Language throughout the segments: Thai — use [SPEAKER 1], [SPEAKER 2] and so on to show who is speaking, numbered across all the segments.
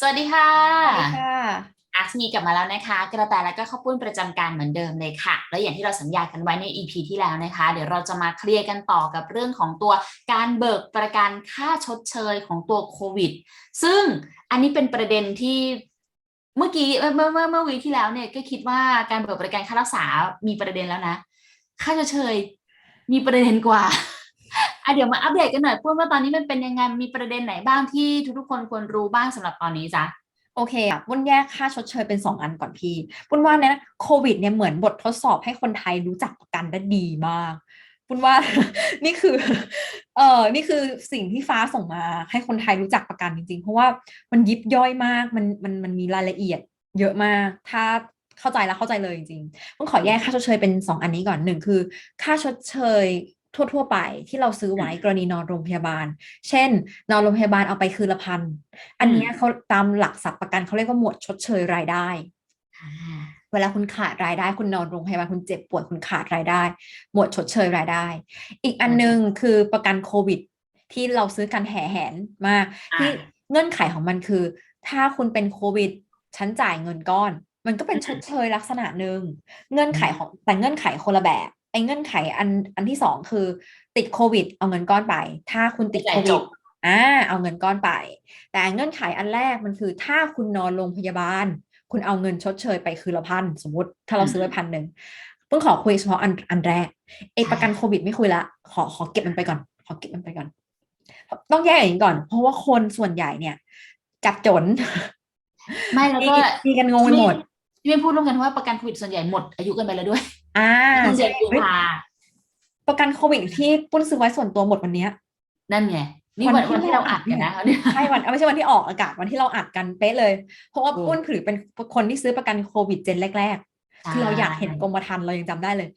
[SPEAKER 1] สวัสดีค่ะ
[SPEAKER 2] สวัสดีค่ะ
[SPEAKER 1] อักมีกลับมาแล้วนะคะ กระแตและก็ข้าวปุ้นประจำการเหมือนเดิมเลยค่ะ แล้วอย่างที่เราสัญญากันไว้ใน EP ที่แล้วนะคะ เดี๋ยวเราจะมาเคลียร์กันต่อกับเรื่องของตัวการเบิกประกันค่าชดเชยของตัวโควิด ซึ่งอันนี้เป็นประเด็นที่เมื่อกี้เมื่อเมื่อเมื่อเมื่อวีคที่แล้วเนี่ยก็คิดว่าการเบิกประกันค่ารักษามีประเด็นแล้วนะ ค่าชดเชยมีประเด็นกว่า อะเดี๋ยวมาอัปเดตกันหน่อยปุ้นว่าตอนนี้มันเป็นยังไงมีประเด็นไหนบ้างที่ทุกๆคนควรรู้บ้างสำหรับตอนนี้จ๊ะ
[SPEAKER 2] โอเคอะปุ้นแยกค่าชดเชยเป็น 2 อันก่อนพี่ปุ้นว่าเนี่ยโควิดเนี่ยเหมือนบททดสอบให้คนไทยรู้จักประกันได้ดีมากปุ้นว่านี่คือเออนี่คือสิ่งที่ฟ้าส่งมาให้คนไทยรู้จักประกันจริงๆ เพราะว่ามันยิบย่อยมากมันมันมันมีรายละเอียดเยอะมาก ถ้าเข้าใจแล้วเข้าใจเลยจริงๆปุ้นขอแยกค่าชดเชยเป็น 2 อันนี้ก่อนหนึ่งคือ ค่าชดเชย ทั่ว ๆ ไปที่เราซื้อไว้กรณีนอนโรงพยาบาล เช่น นอนโรงพยาบาลเอาไปคืนละพัน อันเนี้ยเขาตามหลักศัพท์ประกันเขาเรียกว่าหมวดชดเชยรายได้ เวลาคุณขาดรายได้ คุณนอนโรงพยาบาลคุณเจ็บป่วยคุณขาดรายได้ หมวดชดเชยรายได้ อีกอันหนึงคือประกันโควิด ที่เราซื้อกันแห่แหนมาก
[SPEAKER 1] อ่า
[SPEAKER 2] ที่เงื่อนไขของมันคือ ถ้าคุณเป็นโควิดฉันจ่ายเงินก้อน มันก็เป็นชดเชยลักษณะหนึ่งเงื่อนไขของแต่เงื่อนไขคนละแบบ ไอ้เงื่อนไขอันอันที่สองคือ ติดโควิด เอาเงินก้อนไป ถ้าคุณติด
[SPEAKER 1] จ่า
[SPEAKER 2] โค
[SPEAKER 1] ยจ
[SPEAKER 2] วิด
[SPEAKER 1] บ
[SPEAKER 2] อ่าเอาเงินก้อนไป แต่เงื่อนไขอันแรกมันคือถ้าคุณนอนโรงพยาบาล คุณเอาเงินชดเชยไปคือละพันสมมติ ถ้าเราซื้อไปพันหนึ่งเพิ่งขอคุยเฉพาะอันอันแรกไอ้ประกันโควิดไม่คุยละขอขอเก็บมันไปก่อน ขอเก็บมันไปก่อน ต้องแยกอย่างนี้ก่อน เพราะว่าคนส่วนใหญ่เนี่ย จับจน
[SPEAKER 1] ไม่แล้วก็
[SPEAKER 2] มีกันงงไปหมด
[SPEAKER 1] ที่ไม่พูดร่วมกันว่าประกันโควิดส่วนใหญ่หมดอายุกันไปแล้วด้วย
[SPEAKER 2] อ่า
[SPEAKER 1] ตั้งเดือนกุม
[SPEAKER 2] เฮ้ย
[SPEAKER 1] ภา
[SPEAKER 2] ประกันโควิดที่ปุ้นซื้อไว้ส่วนตัวหมดวันเนี้ย
[SPEAKER 1] นั่นไงนี่วันวันที่เราอัดกันนะเนี่ย
[SPEAKER 2] ใช่วันเอาไม่ใช่วันที่ออกอากาศวันที่เราอัดกันเป๊ะเลย เพราะว่า
[SPEAKER 1] โอ้
[SPEAKER 2] ปุ้นถือเป็นคนที่ซื้อประกันโควิดเจนแรก ๆ คือเราอยากเห็นกรมธรรม์เรายังจำได้เลย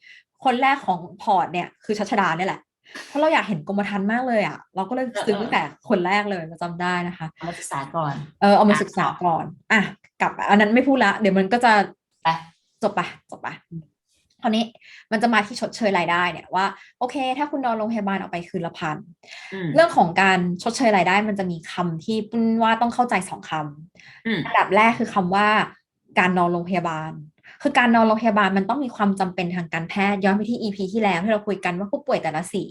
[SPEAKER 2] คนแรกของพอร์ตเนี่ยคือชัชดาเนี่ยแหละ เพราะเราอยากเห็นกรมธรรม์มากเลยอะ เราก็เลยซื้อตั้งแต่คนแรกเลยเราจำได้นะคะ
[SPEAKER 1] เอามาศึกษาก่อน
[SPEAKER 2] เออเอามา
[SPEAKER 1] อะ
[SPEAKER 2] ศึกษาก่อนอะกลับอันนั้นไม่พูดละ เดี๋ยวมันก็จะ
[SPEAKER 1] ไป
[SPEAKER 2] จบปะจบปะคราวนี้มันจะมาที่ชดเชยรายได้เนี่ยว่าโอเค ถ้าคุณนอนโรงพยาบาลเอาไปคืนละพัน
[SPEAKER 1] อืม
[SPEAKER 2] เรื่องของการชดเชยรายได้มันจะมีคำที่ปุ้นว่าต้องเข้าใจสองคำ
[SPEAKER 1] อืม
[SPEAKER 2] อันดับแรกคือคำว่า การนอนโรงพยาบาล คือการนอนโรงพยาบาลมันต้องมีความจำเป็นทางการแพทย์ย้อนไปที่ EP ที่แล้วที่เราคุยกันว่าผู้ป่วยแต่ละสี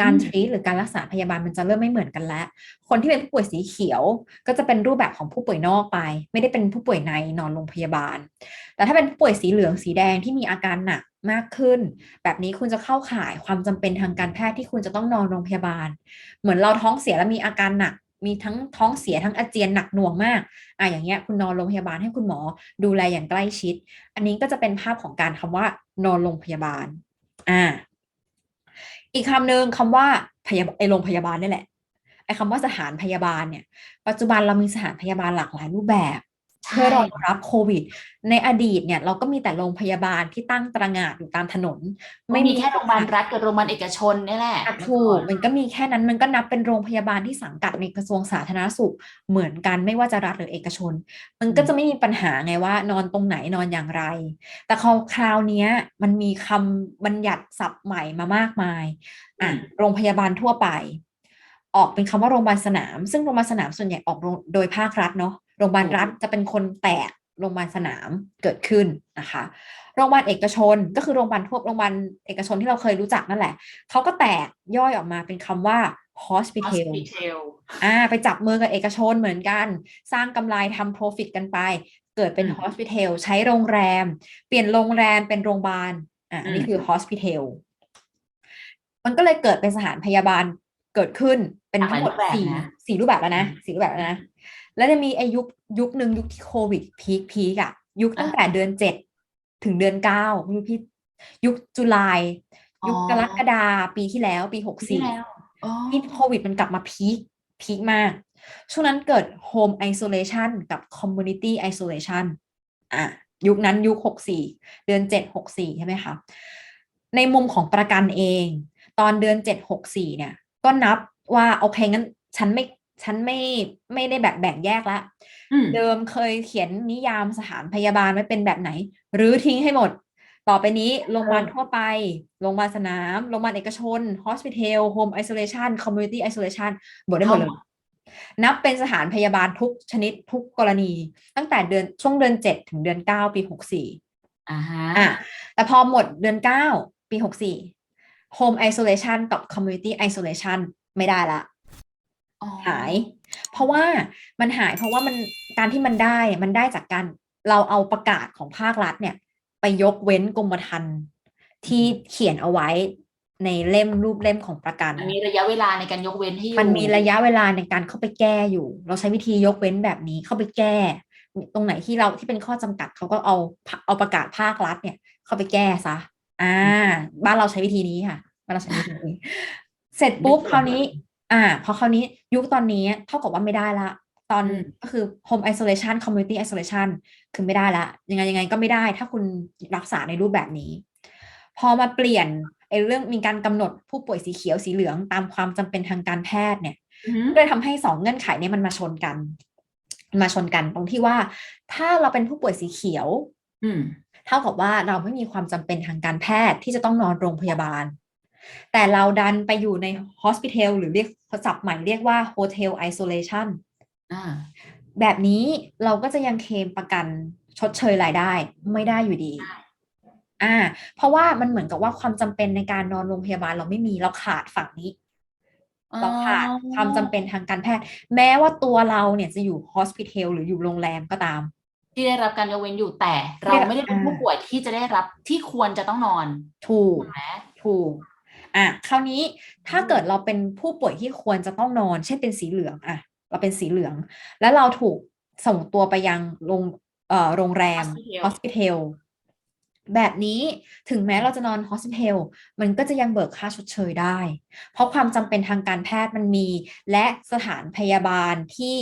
[SPEAKER 2] การ
[SPEAKER 1] อืม
[SPEAKER 2] ทรีตหรือการรักษาพยาบาลมันจะเริ่มไม่เหมือนกันแล้ว คนที่เป็นผู้ป่วยสีเขียว ก็จะเป็นรูปแบบของผู้ป่วยนอกไป ไม่ได้เป็นผู้ป่วยในนอนโรงพยาบาล แต่ถ้าเป็นผู้ป่วยสีเหลืองสีแดงที่มีอาการหนักมากขึ้น แบบนี้คุณจะเข้าข่ายความจำเป็นทางการแพทย์ที่คุณจะต้องนอนโรงพยาบาล เหมือนเราท้องเสียแล้วมีอาการหนัก มีทั้งท้องเสียทั้งอาเจียนหนักหน่วงมากอะอย่างเงี้ยคุณนอนโรงพยาบาลให้คุณหมอดูแลอย่างใกล้ชิด อันนี้ก็จะเป็นภาพของการคำว่านอนโรงพยาบาลอ่าอีกคำหนึ่งคำว่าพยาไอโรงพยาบาลนี่แหละไอคำว่าสถานพยาบาลเนี่ย ปัจจุบันเรามีสถานพยาบาลหลากหลายรูปแบบ เพื่อรองรับโควิด ในอดีตเนี่ยเราก็มีแต่โรงพยาบาลที่ตั้งตระหง่านอยู่ตามถนน
[SPEAKER 1] ไม่มีแค่โรงพยาบาลรัฐกับโรงพยาบาลเอกชนนี่แหละ
[SPEAKER 2] อะถูกมันก็มีแค่นั้นมันก็นับเป็นโรงพยาบาลที่สังกัดในกระทรวงสาธารณสุขเหมือนกันไม่ว่าจะรัฐหรือเอกชน มันก็จะไม่มีปัญหาไงว่านอนตรงไหนนอนอย่างไร แต่คราวคราวเนี้ยมันมีคำบัญญัติศัพท์ใหม่มามากมายอะ
[SPEAKER 1] อืม
[SPEAKER 2] โรงพยาบาลทั่วไป ออกเป็นคำว่าโรงพยาบาลสนาม ซึ่งโรงพยาบาลสนามส่วนใหญ่ออกโรงโดยภาครัฐเนาะ โรงพยาบาลรัฐจะเป็นคนแตกโรงพยาบาลสนามเกิดขึ้นนะคะ โรงพยาบาลเอกชนก็คือโรงพยาบาลทั่วโรงพยาบาลเอกชนที่เราเคยรู้จักนั่นแหละเขาก็แตกย่อยออกมาเป็นคำว่า hospital
[SPEAKER 1] hospital
[SPEAKER 2] อ่าไปจับมือกับเอกชนเหมือนกัน สร้างกำไรทำ profit กันไป เกิดเป็น
[SPEAKER 1] อืม
[SPEAKER 2] hospital ใช้โรงแรม เปลี่ยนโรงแรมเป็นโรงพยาบาลอ่าอันนี้
[SPEAKER 1] อืม
[SPEAKER 2] คือ hospital มันก็เลยเกิดเป็นสถานพยาบาลเกิดขึ้นเป็นทั้งหมด
[SPEAKER 1] หลายรูปแบบ
[SPEAKER 2] สี่
[SPEAKER 1] นะ
[SPEAKER 2] สี่รูปแบบแล้วนะสี่รูปแบบแล้วนะ แล้วจะมีไอายุคยุคหนึ่งยุคที่โควิดพีคพีกอะยุคตั้งแต่เดือนเจ็ดถึงเดือนเก้าไม่รู้พี่ยุคจุลายยุค
[SPEAKER 1] อ๋อ
[SPEAKER 2] กรกฎาปีที่แล้วปีหก
[SPEAKER 1] ที่
[SPEAKER 2] สี่
[SPEAKER 1] แล้วอ๋อ
[SPEAKER 2] ที่โควิดมันกลับมาพีคพีคมาก ช่วงนั้นเกิด Home Isolation กับ Community Isolation อะยุคนั้นยุคหกสี่เดือนเจ็ดหกสี่ใช่ไหมคะ ในมุมของประกันเอง ตอนเดือนเจ็ดหกสี่เนี่ย ก็นับว่าโอเคงั้นฉันไม่ ฉันไม่ไม่ได้แบบแบ่งแยกละ
[SPEAKER 1] อืม
[SPEAKER 2] เดิมเคยเขียนนิยามสถานพยาบาลไว้เป็นแบบไหน หรือทิ้งให้หมด ต่อไปนี้โรงพยาบาลทั่วไป โรงพยาบาลสนาม โรงพยาบาลเอกชน hospital home isolation community isolation บอกได้หมดเลย นับเป็นสถานพยาบาลทุกชนิดทุกกรณี ตั้งแต่เดือนช่วงเดือนเจ็ดถึงเดือนเก้าปีหกสี่
[SPEAKER 1] อ่าฮะ
[SPEAKER 2] อะแต่พอหมดเดือนเก้าปีหกสี่ home isolation กับ community isolation ไม่ได้ละ
[SPEAKER 1] อ๋อ
[SPEAKER 2] หาย เพราะว่ามันหาย เพราะว่ามันการที่มันได้มันได้จากการเราเอาประกาศของภาครัฐเนี่ย ไปยกเว้นกรมธรรม์ที่เขียนเอาไว้ในเล่มรูปเล่มของประกัน
[SPEAKER 1] มันมีระยะเวลาในการยกเว้นให้อยู่
[SPEAKER 2] มันมีระยะเวลาในการเข้าไปแก้อยู่ เราใช้วิธียกเว้นแบบนี้เข้าไปแก้ ตรงไหนที่เราที่เป็นข้อจำกัดเขาก็เอาเอาประกาศภาครัฐเนี่ย เข้าไปแก้ซะ อ่า บ้านเราใช้วิธีนี้ค่ะบ้านเราใช้วิธีนี้ เสร็จปุ๊บคราวนี้ อ่า พอคราวนี้ยุคตอนนี้เท่ากับว่าไม่ได้ละ ตอนก็คือ home isolation community isolation คือไม่ได้ละ ยังไงยังไงก็ไม่ได้ ถ้าคุณรักษาในรูปแบบนี้ พอมาเปลี่ยนไอ้เรื่องมีการกำหนดผู้ป่วยสีเขียวสีเหลืองตามความจำเป็นทางการแพทย์เนี่ย
[SPEAKER 1] อือฮึ
[SPEAKER 2] ก็เลยทำให้สองเงื่อนไขเนี้มันมาชนกันมันมาชนกันตรงที่ว่า ถ้าเราเป็นผู้ป่วยสีเขียว
[SPEAKER 1] อืม
[SPEAKER 2] เท่ากับว่าเราไม่มีความจำเป็นทางการแพทย์ที่จะต้องนอนโรงพยาบาล แต่เราดันไปอยู่ใน hospital หรือเรียกศัพท์ใหม่เรียกว่า hotel isolation
[SPEAKER 1] อ่า
[SPEAKER 2] แบบนี้เราก็จะยังเคลมประกันชดเชยรายได้ไม่ได้อยู่ดี
[SPEAKER 1] ได้
[SPEAKER 2] อ่า เพราะว่ามันเหมือนกับว่าความจำเป็นในการนอนโรงพยาบาลเราไม่มีเราขาดฝั่งนี้ เราขาดความจำเป็นทางการแพทย์ แม้ว่าตัวเราเนี่ยจะอยู่ hospital หรืออยู่โรงแรมก็ตาม
[SPEAKER 1] ที่ได้รับการยกเว้นอยู่แต่เราไม่ได้เป็นผู้ป่วยที่จะได้รับที่ควรจะต้องนอน
[SPEAKER 2] ถูก
[SPEAKER 1] ถูกไหม
[SPEAKER 2] ถูก อะคราวนี้ถ้าเกิดเราเป็นผู้ป่วยที่ควรจะต้องนอน เช่นเป็นสีเหลืองอะเราเป็นสีเหลือง แล้วเราถูกส่งตัวไปยังโรงเอ่อโรงแรม hospital แบบนี้ถึงแม้เราจะนอน hospital มันก็จะยังเบิกค่าชดเชยได้ เพราะความจำเป็นทางการแพทย์มันมี และสถานพยาบาลที่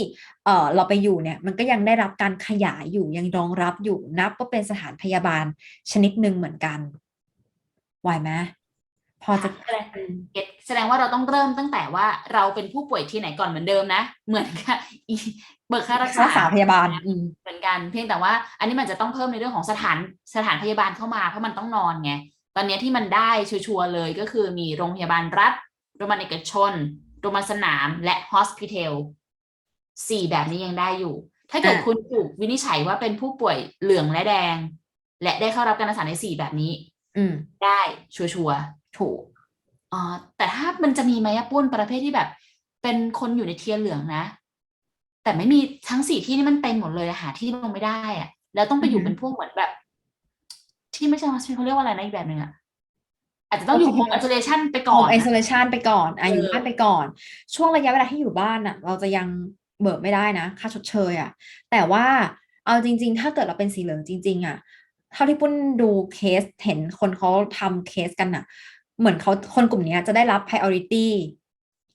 [SPEAKER 2] เอ่อเราไปอยู่เนี่ย มันก็ยังได้รับการขยายอยู่ยังรองรับอยู่นับว่าเป็นสถานพยาบาลชนิดหนึ่งเหมือนกันไหวไหม พอจะ
[SPEAKER 1] แสดงเก็ตแสดงว่าเราต้องเริ่มตั้งแต่ว่าเราเป็นผู้ป่วยที่ไหนก่อนเหมือนเดิมนะ เหมือนกับอีเบิกค่ารัก
[SPEAKER 2] รักษา
[SPEAKER 1] ษา
[SPEAKER 2] พยาบาลอืม
[SPEAKER 1] เหมือนกัน เพียงแต่ว่า อันนี้มันจะต้องเพิ่มในเรื่องของสถานสถานพยาบาลเข้ามาเพราะมันต้องนอนไงตอนนี้ที่มันได้ชัวร์ๆเลยก็คือมีโรงพยาบาลรัฐโรงพยาบาลเอกชนโรงพยาบาลสนามและฮอสพิทอลสี่แบบนี้ยังได้อยู่ ถ้าเกิด
[SPEAKER 2] อะ
[SPEAKER 1] คุณถูกวินิจฉัยว่าเป็นผู้ป่วยเหลืองและแดง และได้เข้ารับการรักษาในสี่แบบนี้
[SPEAKER 2] อืม
[SPEAKER 1] ได้ชัวร์ๆ
[SPEAKER 2] ถูก
[SPEAKER 1] อ๋อแต่ถ้ามันจะมีไหมอะปุ้นประเภทที่แบบ เป็นคนอยู่ในเทียร์เหลืองนะ แต่ไม่มีทั้งสี่ที่นี่มันเต็มหมดเลยอะหาที่ลงไม่ได้อะแล้วต้องไปอยู่
[SPEAKER 2] อือฮึ
[SPEAKER 1] เป็นพวกเหมือนแบบ ที่ไม่ใช่ hospital เขาเรียกว่าอะไรนะอีกแบบหนึ่งอะอาจจะต้องอยู่ home isolation ไปก่อน
[SPEAKER 2] home
[SPEAKER 1] นะ
[SPEAKER 2] isolation ไปก่อนอะ
[SPEAKER 1] เออ
[SPEAKER 2] อ
[SPEAKER 1] อ
[SPEAKER 2] ยู่บ้านไปก่อน ช่วงระยะเวลาที่อยู่บ้านอะ เราจะยังเบิกไม่ได้นะ ค่าชดเชยอะ แต่ว่าเอาจริง ๆ ถ้าเกิดเราเป็นสีเหลืองจริง ๆ อะ เท่าที่ปุ้นดูเคสเห็นคนเขาทำเคสกันอะ เหมือนเขาคนกลุ่มเนี้ยจะได้รับ priority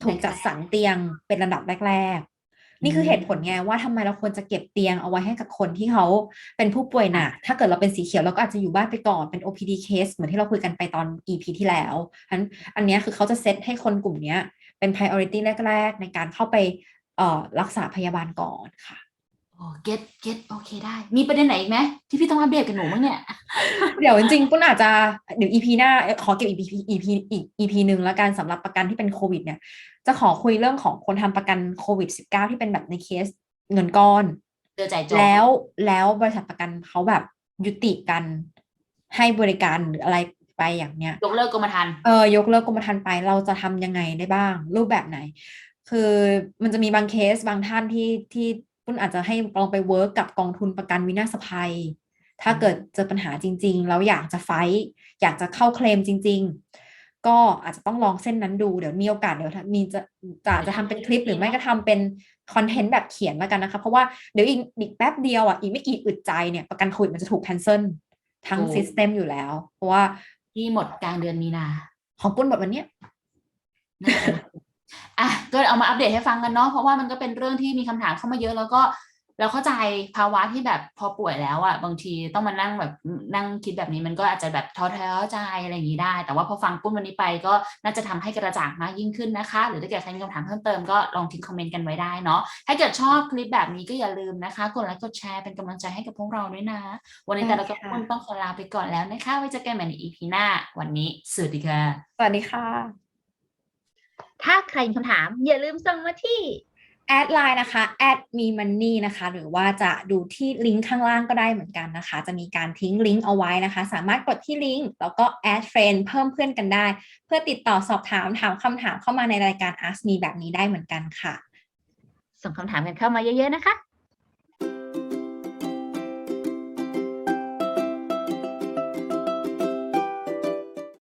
[SPEAKER 2] ถูกจัดสรรเตียงเป็นระดับแรกๆ นี่คือเหตุผลไงว่าทำไมเราควรจะเก็บเตียงเอาไว้ให้กับคนที่เขาเป็นผู้ป่วยหนัก ถ้าเกิดเราเป็นสีเขียวเราก็อาจจะอยู่บ้านไปก่อนเป็น OPD case เหมือนที่เราคุยกันไปตอน EP ที่แล้วอันอันเนี้ยคือเขาจะเซตให้คนกลุ่มเนี้ยเป็น priority แรก ๆ ในการเข้าไปเอ่อรักษาพยาบาลก่อนค่ะ
[SPEAKER 1] โอ้เก็ตเก็ตโอเคได้ มีประเด็นไหนอีกไหมที่พี่ต้องอัปเดตกับหนูบ้างเนี่ย
[SPEAKER 2] เดี๋ยวจริงๆปุ้นอาจจะเดี๋ยว EP หน้าเอ้ยขอเก็บ EP EP อีก EP หนึ่งแล้วกันสำหรับประกันที่เป็นโควิดเนี่ย จะขอคุยเรื่องของคนทำประกันโควิด -19 ที่เป็นแบบในเคสเงินก้อน
[SPEAKER 1] เจอใจจบ
[SPEAKER 2] แล้วแล้วบริษัทประกันเขาแบบยุติกันให้บริการหรืออะไรไปอย่างเนี้ย
[SPEAKER 1] ยกเลิกกรมธรรม์
[SPEAKER 2] เออยกเลิกกรมธรรม์ไปเราจะทำยังไงได้บ้าง รูปแบบไหน คือมันจะมีบางเคสบางท่านที่ที่ ปุ้นอาจจะให้ลองไปเวิร์กกับกองทุนประกันวินาศภัย ถ้าเกิดเจอปัญหาจริง ๆ แล้วอยากจะไฟท์อยากจะเข้าเคลมจริง ๆ ก็อาจจะต้องลองเส้นนั้นดูเดี๋ยวมีโอกาสเดี๋ยวถ้ามีจะจะจะทำเป็นคลิปหรือไม่ก็ทำเป็นคอนเทนต์แบบเขียนแล้วกันนะคะ เพราะว่าเดี๋ยวอีกอีกแป๊บเดียวอะอีกไม่กี่อึดใจเนี่ยประกันโควิดมันจะถูกแคนเซิลทั้งซิสเต็มอยู่แล้ว เพราะว่า
[SPEAKER 1] ที่หมดกลางเดือนมีนา
[SPEAKER 2] ของปุ้นหมดวันเนี้ย
[SPEAKER 1] น่าจะ อะก็เอามาอัปเดตให้ฟังกันเนาะเพราะว่ามันก็เป็นเรื่องที่มีคำถามเข้ามาเยอะแล้วก็เราเข้าใจภาวะที่แบบพอป่วยแล้วอะ่ะบางทีต้องมานั่งแบบนั่งคิดแบบนี้มันก็อาจจะแบบท้อแท้ใจอะไรอย่างนี้ได้ แต่ว่าพอฟังปุ้นวันนี้ไปก็น่าจะทำให้กระจ่างมากยิ่งขึ้นนะคะ หรือถ้าเกิดใครมีคำถามเพิ่มเติมก็ลองทิ้งคอมเมนต์กันไว้ได้เนาะถ้าเกิดชอบคลิปแบบนี้ก็อย่าลืมนะคะกดไลค์กดแชร์เป็นกำลังใจให้กับพวกเราด้วยนะ วันนี้แต่เราก็
[SPEAKER 2] ได้ค่ะ
[SPEAKER 1] คงต้องขอลาไปก่อนแล้วนะคะไว้เจอกันใหม่ใน EP หน้า วันนี้สวัสดีค่ะ
[SPEAKER 2] สวัสดีค่ะ
[SPEAKER 3] ถ้าใครมีคำถาม อย่าลืมส่งมาที่
[SPEAKER 2] แอดไลน์นะคะแอดมีมันนี่นะคะ หรือว่าจะดูที่ลิงก์ข้างล่างก็ได้เหมือนกันนะคะ จะมีการทิ้งลิงก์เอาไว้นะคะ สามารถกดที่ลิงก์แล้วก็แอดเฟรนเพิ่มเพื่อนกันได้ เพื่อติดต่อสอบถามถามคำถามเข้ามาในรายการ Ask Me แบบนี้ได้เหมือนกันค่ะ
[SPEAKER 1] ส่งคำถามกันเข้ามาเยอะๆนะคะ